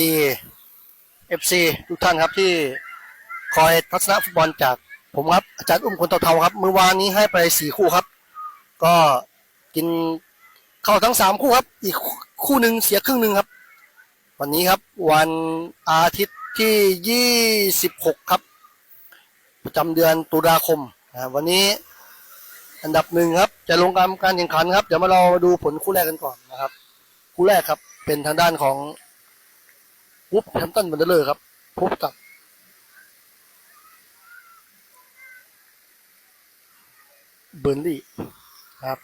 ดี FC ทุกท่านครับที่คอยทัศนฟุตบอลจากผมครับ อาจารย์อุ้มคนเทาๆครับเมื่อวานนี้ให้ไปสี่คู่ครับ ก็กินเข้าทั้งสามคู่ครับ อีกคู่หนึ่งเสียครึ่งหนึ่งครับ วันนี้ครับวันอาทิตย์ที่ยี่สิบหกครับ ประจำเดือนตุลาคมนะวันนี้อันดับหนึ่งครับ จะลงการการแข่งขันครับ เดี๋ยวมาเรามาดูผลคู่แรกกันก่อนนะครับ คู่แรกครับเป็นทางด้านของ วูฟแฮมตันบันเดอร์ครับ พบกับเบอร์นลี่ครับ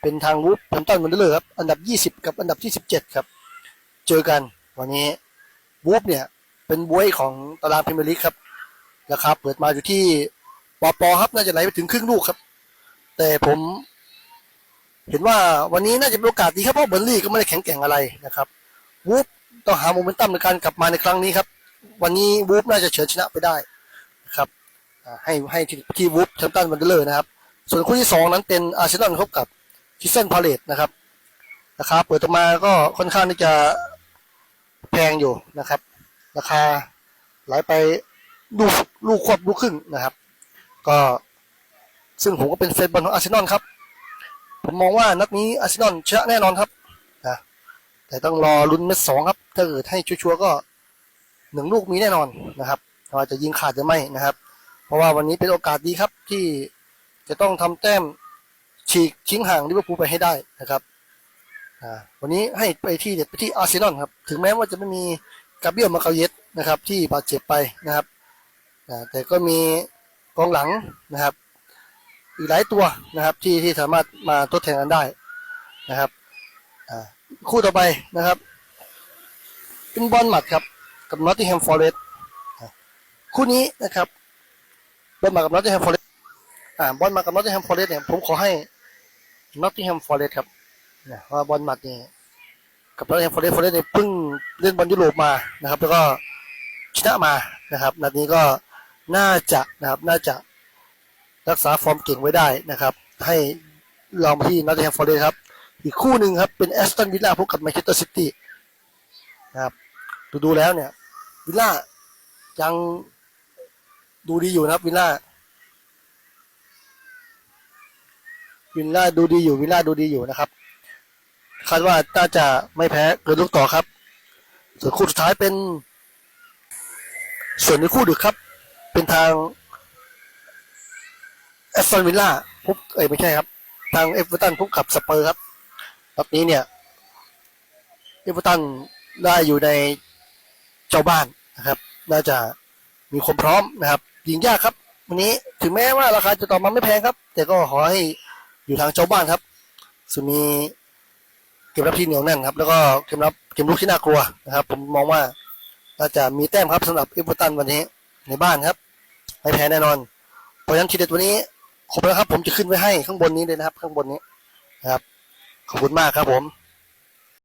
เป็นทางวูฟแฮมตันบันเดอร์ครับ อันดับ 20 กับอันดับที่ 17 ครับ เจอกันวันนี้วูฟเนี่ย เป็นบวยของตารางพรีเมียร์ลีกครับราคาเปิดมาอยู่ที่ปอปอครับ น่าจะไหลไปถึงครึ่งลูกครับ แต่ผมเห็นว่าวันนี้น่าจะเป็นโอกาสดีครับเพราะเบอร์นลี่ก็ไม่ได้แข็งแกร่งอะไรนะครับวูฟ ต้องหาโมเมนตัมในการกลับมาในครั้งนี้ครับ วันนี้วูฟน่าจะเฉือนชนะไปได้ครับให้ให้ที่ที่วูฟแชมป์ตันวันเดอร์นะครับ ส่วนคู่ที่สองนั้นเป็นอาร์เซนอลพบกับคิสเซนพาเลตนะครับราคาเปิดออกมาก็ค่อนข้างที่จะแพงอยู่นะครับ ราคาไหลไปลูกลูกควบลูกครึ่งนะครับ ก็ซึ่งผมก็เป็นแฟนบอลของอาร์เซนอลครับ ผมมองว่านัดนี้อาร์เซนอลชนะแน่นอนครับนะแต่ต้องรอลุ้นเม็ดสองครับ ถ้าเกิดให้ชัวร์ก็หนึ่งลูกมีแน่นอนนะครับว่าจะยิงขาดหรือไม่นะครับ เพราะว่าวันนี้เป็นโอกาสดีครับที่จะต้องทำแต้มฉีกชิงห่างลิเวอร์พูลไปให้ได้นะครับวันนี้ให้ไปที่เด็ดไปที่อาร์เซนอลครับ ถึงแม้ว่าจะไม่มีกาเบียลมาเกาเยสนะครับ ที่บาดเจ็บไปนะครับแต่ก็มีกองหลังนะครับ อีกหลายตัวนะครับที่ที่สามารถมาทดแทนกันได้นะครับคู่ต่อไปนะครับ เป็นบอลหมัดครับ กับนอตติงแฮมฟอร์เรสต์คู่นี้นะครับบอลหมัดกับนอตติงแฮมฟอร์เรสต์อ่าบอลหมัดกับนอตติงแฮมฟอร์เรสต์เนี่ยผมขอให้นอตติงแฮมฟอร์เรสต์ครับนะเพราะว่าบอลหมัดเนี่ยกับนอตติงแฮมฟอร์เรสต์ฟอร์เรสต์เนี่ยเพิ่งเล่นบอลยุโรปมานะครับ แล้วก็ชนะมานะครับนัดนี้ก็น่าจะนะครับน่าจะรักษาฟอร์มเก่งไว้ได้นะครับ ให้ลองมาที่นอตติงแฮมฟอร์เรสต์ครับ อีกคู่หนึ่งครับ เป็นแอสตันวิลล่าพบกับแมนเชสเตอร์ซิตี้นะครับ ดูดูแล้วเนี่ย วิลล่ายังดูดีอยู่นะครับวิลล่าวิลล่าดูดีอยู่วิลล่าดูดีอยู่นะครับคาดว่าน่าจะไม่แพ้เกินลูกต่อครับ ส่วนคู่สุดท้ายเป็น ส่วนในคู่ดึกครับ เป็นทางแอสตันวิลล่าพบเอ้ยไม่ใช่ครับ ทางเอฟเวอร์ตันพบกับสเปอร์ครับรอบนี้เนี่ยเอฟเวอร์ตันได้อยู่ใน เจ้าบ้านนะครับ น่าจะมีความพร้อมนะครับ ยิงยากครับ วันนี้ถึงแม้ว่าราคาจะต่อมาไม่แพงครับ แต่ก็ขอให้อยู่ทางเจ้าบ้านครับส่วนมีเกมรับที่เหนียวแน่นครับ แล้วก็เกมรับเกมลุกที่น่ากลัวนะครับ ผมมองว่าน่าจะมีแต้มครับสำหรับเอฟเวอร์ตันวันนี้ในบ้านครับไม่แพ้แน่นอน เพราะฉะนั้นทีเด็ดวันนี้ขอบคุณครับ ผมจะขึ้นไว้ให้ข้างบนนี้เลยนะครับ ข้างบนนี้นะครับขอบคุณมากครับผม